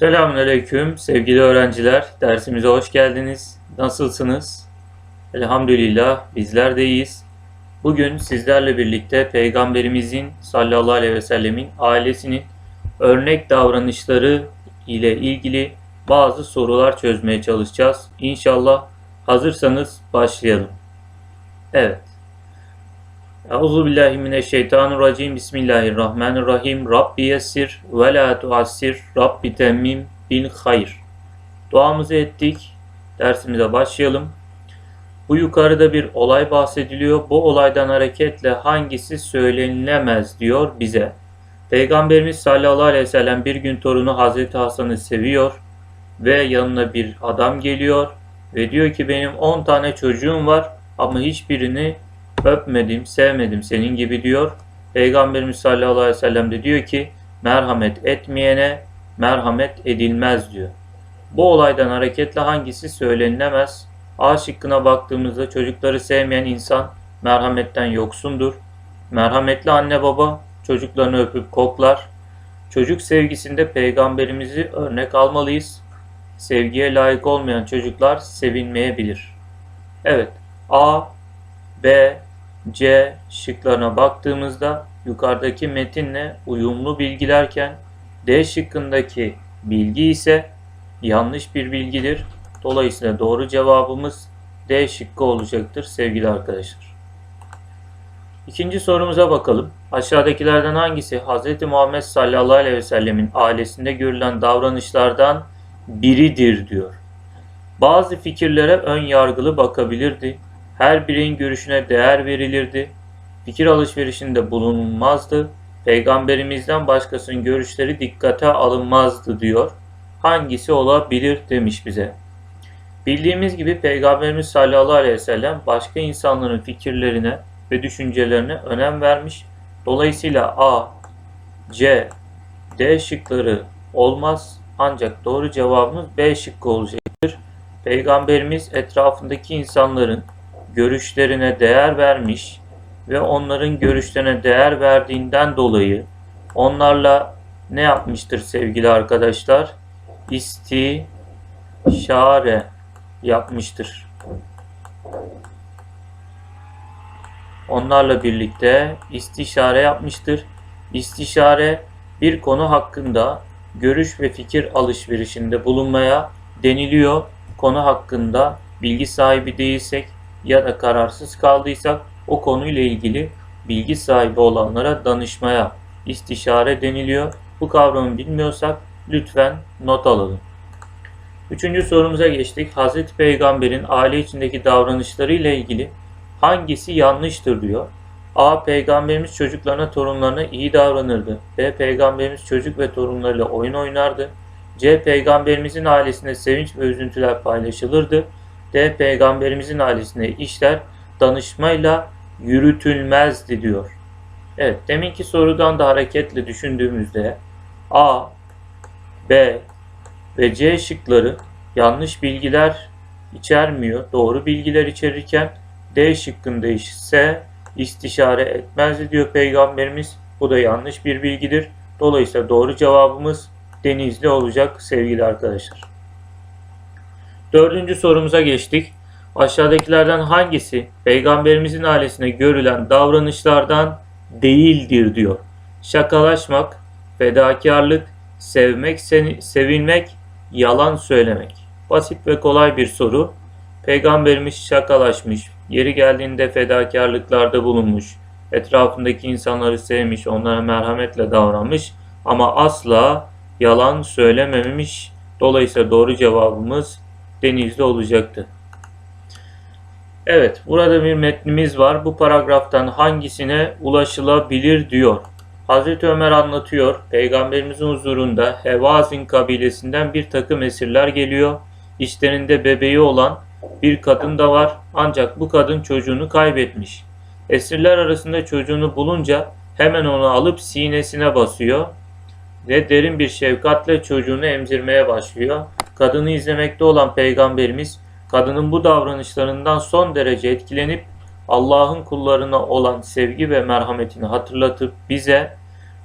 Selamünaleyküm sevgili öğrenciler. Dersimize hoş geldiniz. Nasılsınız? Elhamdülillah bizler de iyiyiz. Bugün sizlerle birlikte Peygamberimizin sallallahu aleyhi ve sellemin ailesinin örnek davranışları ile ilgili bazı sorular çözmeye çalışacağız. İnşallah hazırsanız başlayalım. Evet. Euzu billahi mineşşeytanirracim. Bismillahirrahmanirrahim. Rabbi yessir ve la tuassir. Rabbi temmim bil hayr. Duamızı ettik. Dersimize başlayalım. Bu yukarıda bir olay bahsediliyor. Bu olaydan hareketle hangisi söylenilemez diyor bize. Peygamberimiz sallallahu aleyhi ve sellem bir gün torunu Hazreti Hasan'ı seviyor ve yanına bir adam geliyor ve diyor ki benim 10 tane çocuğum var ama hiçbirini öpmedim, sevmedim senin gibi diyor. Peygamberimiz sallallahu aleyhi ve sellem de diyor ki merhamet etmeyene merhamet edilmez diyor. Bu olaydan hareketle hangisi söylenilemez? A şıkkına baktığımızda çocukları sevmeyen insan merhametten yoksundur. Merhametli anne baba çocuklarını öpüp koklar. Çocuk sevgisinde peygamberimizi örnek almalıyız. Sevgiye layık olmayan çocuklar sevinmeyebilir. Evet, A, B, C şıklarına baktığımızda yukarıdaki metinle uyumlu bilgilerken D şıkkındaki bilgi ise yanlış bir bilgidir. Dolayısıyla doğru cevabımız D şıkkı olacaktır sevgili arkadaşlar. İkinci sorumuza bakalım. Aşağıdakilerden hangisi Hz. Muhammed sallallahu aleyhi ve sellemin ailesinde görülen davranışlardan biridir diyor. Bazı fikirlere ön yargılı bakabilirdi. Her bireyin görüşüne değer verilirdi. Fikir alışverişinde bulunulmazdı. Peygamberimizden başkasının görüşleri dikkate alınmazdı diyor. Hangisi olabilir demiş bize. Bildiğimiz gibi Peygamberimiz sallallahu aleyhi ve sellem başka insanların fikirlerine ve düşüncelerine önem vermiş. Dolayısıyla A, C, D şıkları olmaz ancak doğru cevabımız B şıkkı olacaktır. Peygamberimiz etrafındaki insanların görüşlerine değer vermiş ve onların görüşlerine değer verdiğinden dolayı onlarla ne yapmıştır sevgili arkadaşlar? İstişare yapmıştır. Onlarla birlikte istişare yapmıştır. İstişare bir konu hakkında görüş ve fikir alışverişinde bulunmaya deniliyor. Konu hakkında bilgi sahibi değilsek ya da kararsız kaldıysak o konuyla ilgili bilgi sahibi olanlara danışmaya istişare deniliyor. Bu kavramı bilmiyorsak lütfen not alalım. Üçüncü sorumuza geçtik. Hazreti Peygamber'in aile içindeki davranışları ile ilgili hangisi yanlıştır diyor. A. Peygamberimiz çocuklarına, torunlarına iyi davranırdı. B. Peygamberimiz çocuk ve torunlarıyla oyun oynardı. C. Peygamberimizin ailesinde sevinç ve üzüntüler paylaşılırdı. D. Peygamberimizin ailesinde işler danışmayla yürütülmezdi diyor. Evet, deminki sorudan da hareketle düşündüğümüzde A, B ve C şıkları yanlış bilgiler içermiyor. Doğru bilgiler içerirken D şıkkında ise istişare etmez diyor Peygamberimiz. Bu da yanlış bir bilgidir. Dolayısıyla doğru cevabımız Denizli olacak sevgili arkadaşlar. Dördüncü sorumuza geçtik. Aşağıdakilerden hangisi peygamberimizin ailesine görülen davranışlardan değildir diyor. Şakalaşmak, fedakarlık, sevmek, sevilmek, yalan söylemek. Basit ve kolay bir soru. Peygamberimiz şakalaşmış, yeri geldiğinde fedakarlıklarda bulunmuş, etrafındaki insanları sevmiş, onlara merhametle davranmış ama asla yalan söylememiş. Dolayısıyla doğru cevabımız Denizli olacaktı. Evet, burada bir metnimiz var. Bu paragraftan hangisine ulaşılabilir diyor. Hazreti Ömer anlatıyor. Peygamberimizin huzurunda Hevazin kabilesinden bir takım esirler geliyor. İşlerinde bebeği olan bir kadın da var. Ancak bu kadın çocuğunu kaybetmiş. Esirler arasında çocuğunu bulunca hemen onu alıp sinesine basıyor ve derin bir şefkatle çocuğunu emzirmeye başlıyor. Kadını izlemekte olan peygamberimiz kadının bu davranışlarından son derece etkilenip Allah'ın kullarına olan sevgi ve merhametini hatırlatıp bize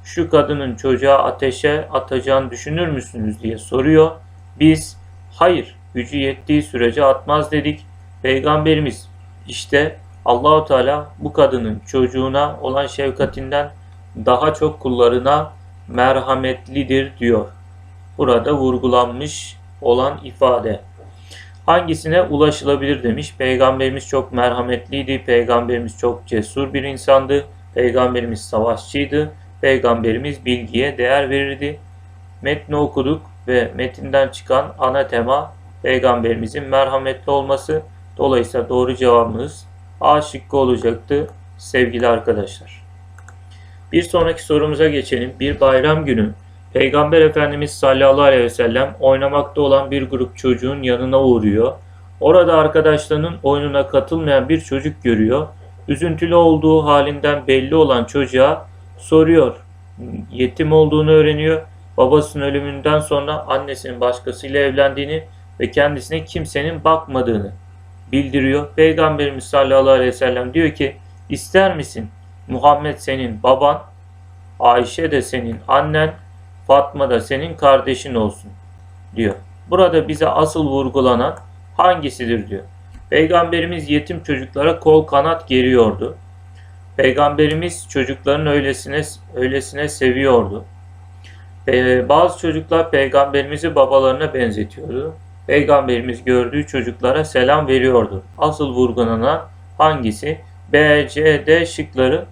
şu kadının çocuğa ateşe atacağını düşünür müsünüz diye soruyor. Biz hayır gücü yettiği sürece atmaz dedik. Peygamberimiz işte Allahu Teala bu kadının çocuğuna olan şefkatinden daha çok kullarına merhametlidir diyor. Burada vurgulanmış olan ifade. Hangisine ulaşılabilir demiş. Peygamberimiz çok merhametliydi. Peygamberimiz çok cesur bir insandı. Peygamberimiz savaşçıydı. Peygamberimiz bilgiye değer verirdi. Metni okuduk ve metinden çıkan ana tema Peygamberimizin merhametli olması. Dolayısıyla doğru cevabımız A şıkkı olacaktı sevgili arkadaşlar. Bir sonraki sorumuza geçelim. Bir bayram günü Peygamber Efendimiz sallallahu aleyhi ve sellem oynamakta olan bir grup çocuğun yanına uğruyor. Orada arkadaşlarının oyununa katılmayan bir çocuk görüyor. Üzüntülü olduğu halinden belli olan çocuğa soruyor. Yetim olduğunu öğreniyor. Babasının ölümünden sonra annesinin başkasıyla evlendiğini ve kendisine kimsenin bakmadığını bildiriyor. Peygamberimiz sallallahu aleyhi ve sellem diyor ki ister misin Muhammed senin baban, Ayşe de senin annen, Fatma da senin kardeşin olsun diyor. Burada bize asıl vurgulanan hangisidir diyor. Peygamberimiz yetim çocuklara kol kanat geriyordu. Peygamberimiz çocukların öylesine öylesine seviyordu. Bazı çocuklar peygamberimizi babalarına benzetiyordu. Peygamberimiz gördüğü çocuklara selam veriyordu. Asıl vurgulanan hangisi? B, C, D şıkları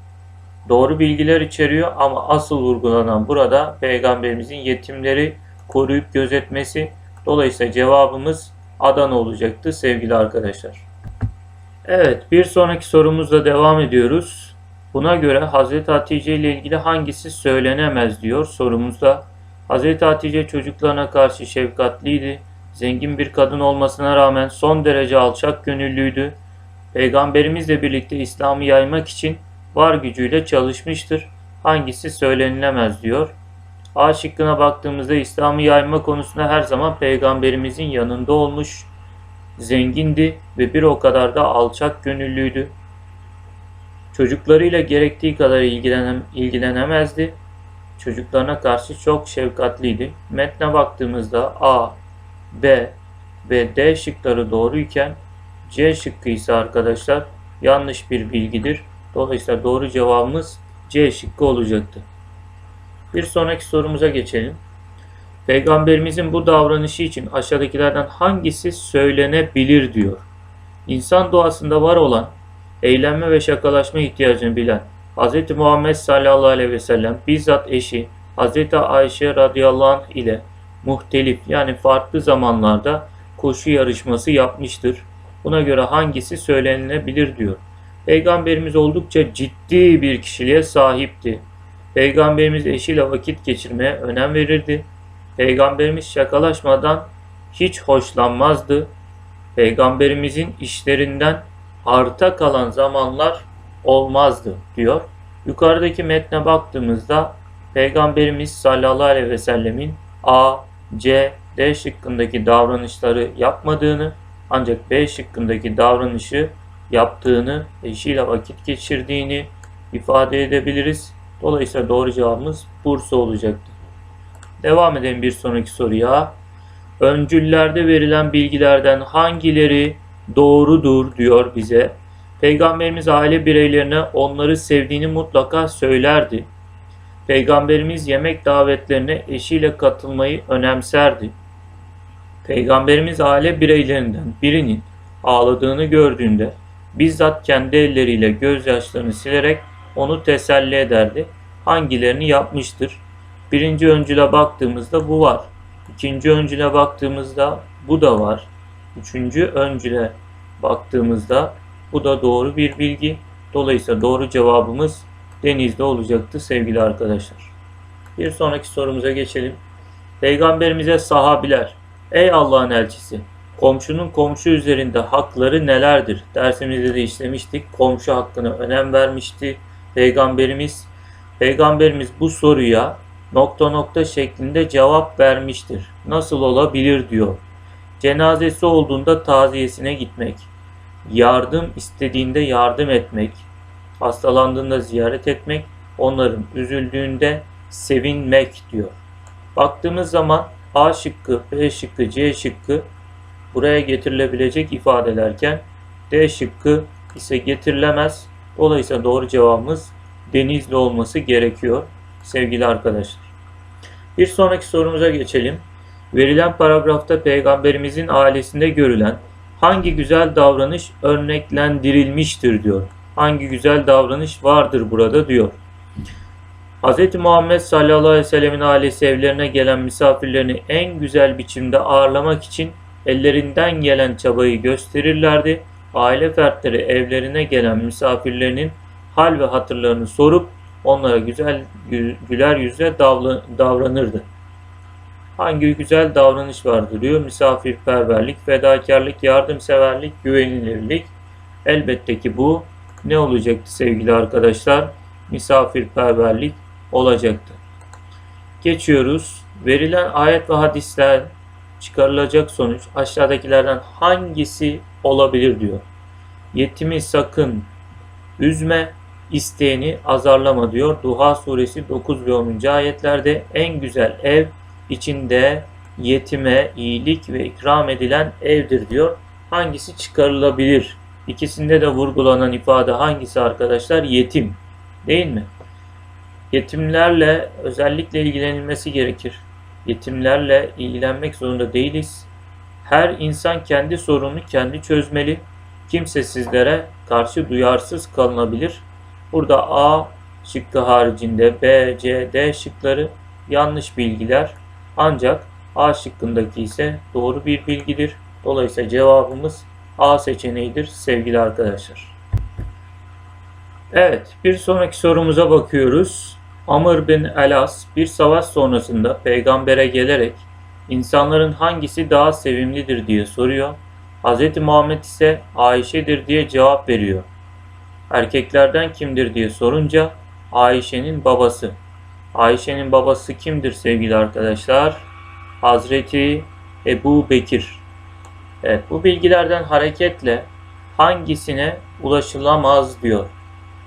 doğru bilgiler içeriyor ama asıl vurgulanan burada peygamberimizin yetimleri koruyup gözetmesi. Dolayısıyla cevabımız Adana olacaktı sevgili arkadaşlar. Evet bir sonraki sorumuzla devam ediyoruz. Buna göre Hazreti Hatice ile ilgili hangisi söylenemez diyor sorumuzda. Hazreti Hatice çocuklarına karşı şefkatliydi. Zengin bir kadın olmasına rağmen son derece alçak gönüllüydü. Peygamberimizle birlikte İslam'ı yaymak için var gücüyle çalışmıştır. Hangisi söylenilemez diyor. A şıkkına baktığımızda İslam'ı yayma konusunda her zaman peygamberimizin yanında olmuş, zengindi ve bir o kadar da alçak gönüllüydü. Çocuklarıyla gerektiği kadar ilgilenem ilgilenemezdi. Çocuklarına karşı çok şefkatliydi. Metne baktığımızda A, B ve D şıkları doğruyken C şıkkı ise arkadaşlar yanlış bir bilgidir. Dolayısıyla doğru cevabımız C şıkkı olacaktı. Bir sonraki sorumuza geçelim. Peygamberimizin bu davranışı için aşağıdakilerden hangisi söylenebilir diyor. İnsan doğasında var olan eğlenme ve şakalaşma ihtiyacını bilen Hz. Muhammed sallallahu aleyhi ve sellem bizzat eşi Hz. Ayşe radıyallahu anh ile muhtelif yani farklı zamanlarda koşu yarışması yapmıştır. Buna göre hangisi söylenilebilir diyor. Peygamberimiz oldukça ciddi bir kişiliğe sahipti. Peygamberimiz eşiyle vakit geçirmeye önem verirdi. Peygamberimiz şakalaşmadan hiç hoşlanmazdı. Peygamberimizin işlerinden arta kalan zamanlar olmazdı diyor. Yukarıdaki metne baktığımızda Peygamberimiz sallallahu aleyhi ve sellemin A, C, D şıkkındaki davranışları yapmadığını ancak B şıkkındaki davranışı yaptığını, eşiyle vakit geçirdiğini ifade edebiliriz. Dolayısıyla doğru cevabımız Bursa olacaktır. Devam edelim bir sonraki soruya. Öncüllerde verilen bilgilerden hangileri doğrudur diyor bize. Peygamberimiz aile bireylerine onları sevdiğini mutlaka söylerdi. Peygamberimiz yemek davetlerine eşiyle katılmayı önemserdi. Peygamberimiz aile bireylerinden birinin ağladığını gördüğünde bizzat kendi elleriyle gözyaşlarını silerek onu teselli ederdi. Hangilerini yapmıştır? Birinci öncüle baktığımızda bu var. İkinci öncüle baktığımızda bu da var. Üçüncü öncüle baktığımızda bu da doğru bir bilgi. Dolayısıyla doğru cevabımız denizde olacaktı sevgili arkadaşlar. Bir sonraki sorumuza geçelim. Peygamberimize sahabiler, ey Allah'ın elçisi, komşunun komşu üzerinde hakları nelerdir? Dersimizde de işlemiştik. Komşu hakkına önem vermişti. Peygamberimiz, Peygamberimiz bu soruya nokta nokta şeklinde cevap vermiştir. Nasıl olabilir diyor. Cenazesi olduğunda taziyesine gitmek, yardım istediğinde yardım etmek, hastalandığında ziyaret etmek, onların üzüldüğünde sevinmek diyor. Baktığımız zaman A şıkkı, B şıkkı, C şıkkı buraya getirilebilecek ifadelerken D şıkkı ise getirilemez. Dolayısıyla doğru cevabımız Denizli olması gerekiyor sevgili arkadaşlar. Bir sonraki sorumuza geçelim. Verilen paragrafta peygamberimizin ailesinde görülen hangi güzel davranış örneklendirilmiştir diyor. Hangi güzel davranış vardır burada diyor. Hz. Muhammed sallallahu aleyhi ve sellemin ailesi evlerine gelen misafirlerini en güzel biçimde ağırlamak için ellerinden gelen çabayı gösterirlerdi. Aile fertleri evlerine gelen misafirlerinin hal ve hatırlarını sorup onlara güzel güler yüzle davranırdı. Hangi güzel davranış vardır diyor. Misafirperverlik, fedakarlık, yardımseverlik, güvenilirlik. Elbette ki bu ne olacaktı sevgili arkadaşlar? Misafirperverlik olacaktı. Geçiyoruz. Verilen ayet ve hadisler çıkarılacak sonuç aşağıdakilerden hangisi olabilir diyor. Yetimi sakın üzme, isteğini azarlama diyor. Duha suresi 9 ve 10. ayetlerde en güzel ev içinde yetime iyilik ve ikram edilen evdir diyor. Hangisi çıkarılabilir? İkisinde de vurgulanan ifade hangisi arkadaşlar? Yetim. Değil mi? Yetimlerle özellikle ilgilenilmesi gerekir. Yetimlerle ilgilenmek zorunda değiliz. Her insan kendi sorununu kendi çözmeli. Kimse sizlere karşı duyarsız kalınabilir. Burada A şıkkı haricinde B, C, D şıkları yanlış bilgiler. Ancak A şıkkındaki ise doğru bir bilgidir. Dolayısıyla cevabımız A seçeneğidir sevgili arkadaşlar. Evet bir sonraki sorumuza bakıyoruz. Amr bin Elas bir savaş sonrasında peygambere gelerek insanların hangisi daha sevimlidir diye soruyor. Hz. Muhammed ise Ayşe'dir diye cevap veriyor. Erkeklerden kimdir diye sorunca Ayşe'nin babası. Ayşe'nin babası kimdir sevgili arkadaşlar? Hazreti Ebu Bekir. Evet bu bilgilerden hareketle hangisine ulaşılamaz diyor.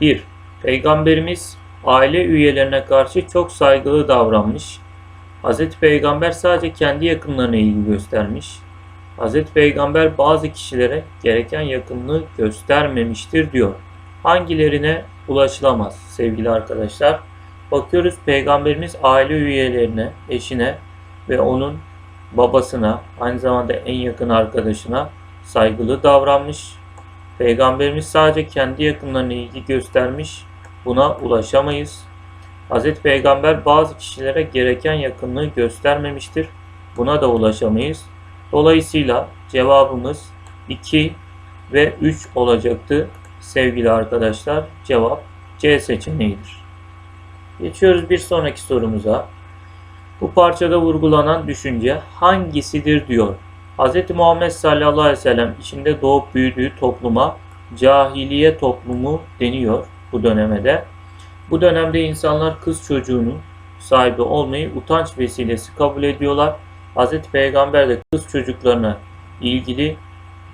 1. Peygamberimiz aile üyelerine karşı çok saygılı davranmış. Hz. Peygamber sadece kendi yakınlarına ilgi göstermiş. Hz. Peygamber bazı kişilere gereken yakınlığı göstermemiştir diyor. Hangilerine ulaşılamaz sevgili arkadaşlar? Bakıyoruz Peygamberimiz aile üyelerine, eşine ve onun babasına, aynı zamanda en yakın arkadaşına saygılı davranmış. Peygamberimiz sadece kendi yakınlarına ilgi göstermiş. Buna ulaşamayız. Hz. Peygamber bazı kişilere gereken yakınlığı göstermemiştir. Buna da ulaşamayız. Dolayısıyla cevabımız 2 ve 3 olacaktı sevgili arkadaşlar. Cevap C seçeneğidir. Geçiyoruz bir sonraki sorumuza. Bu parçada vurgulanan düşünce hangisidir diyor. Hz. Muhammed sallallahu aleyhi ve sellem içinde doğup büyüdüğü topluma cahiliye toplumu deniyor bu dönemede. Bu dönemde insanlar kız çocuğunun sahibi olmayı utanç vesilesi kabul ediyorlar. Hz. Peygamber de kız çocuklarına ilgili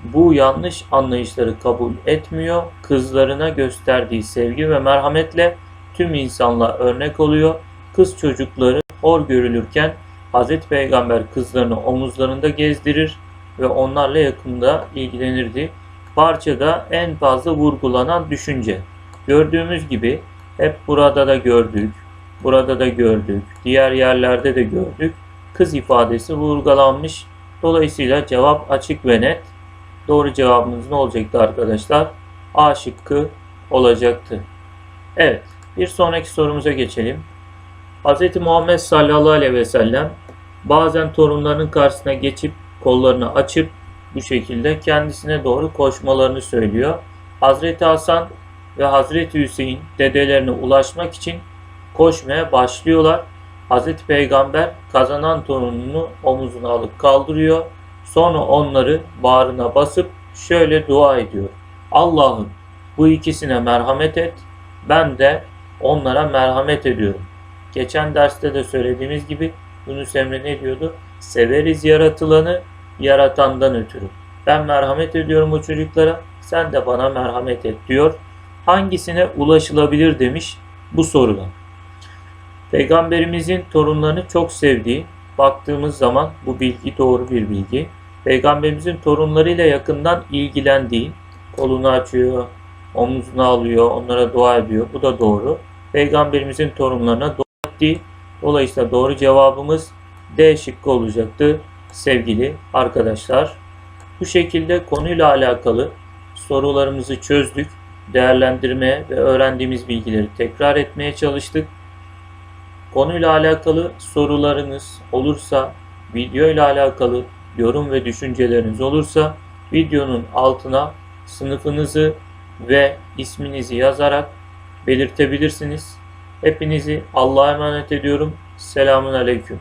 bu yanlış anlayışları kabul etmiyor. Kızlarına gösterdiği sevgi ve merhametle tüm insanlığa örnek oluyor. Kız çocukları hor görülürken Hz. Peygamber kızlarını omuzlarında gezdirir ve onlarla yakında ilgilenirdi. Parçada en fazla vurgulanan düşünce. Gördüğümüz gibi hep burada da gördük, burada da gördük, diğer yerlerde de gördük. Kız ifadesi vurgulanmış. Dolayısıyla cevap açık ve net. Doğru cevabımız ne olacaktı arkadaşlar? A şıkkı olacaktı. Evet, bir sonraki sorumuza geçelim. Hz. Muhammed sallallahu aleyhi ve sellem bazen torunlarının karşısına geçip kollarını açıp bu şekilde kendisine doğru koşmalarını söylüyor. Hazreti Hasan ve Hazreti Hüseyin dedelerine ulaşmak için koşmaya başlıyorlar. Hazreti Peygamber kazanan torununu omuzuna alıp kaldırıyor. Sonra onları bağrına basıp şöyle dua ediyor. Allah'ım bu ikisine merhamet et. Ben de onlara merhamet ediyorum. Geçen derste de söylediğimiz gibi Yunus Emre ne diyordu? Severiz yaratılanı yaratandan ötürü. Ben merhamet ediyorum o çocuklara, sen de bana merhamet et diyor. Hangisine ulaşılabilir demiş bu soruda. Peygamberimizin torunlarını çok sevdiği, baktığımız zaman bu bilgi doğru bir bilgi. Peygamberimizin torunlarıyla yakından ilgilendiği, kolunu açıyor, omuzuna alıyor, onlara dua ediyor. Bu da doğru. Peygamberimizin torunlarına dua ettiği, dolayısıyla doğru cevabımız D şıkkı olacaktı sevgili arkadaşlar. Bu şekilde konuyla alakalı sorularımızı çözdük. Değerlendirmeye ve öğrendiğimiz bilgileri tekrar etmeye çalıştık. Konuyla alakalı sorularınız olursa, video ile alakalı yorum ve düşünceleriniz olursa videonun altına sınıfınızı ve isminizi yazarak belirtebilirsiniz. Hepinizi Allah'a emanet ediyorum. Selamun Aleyküm.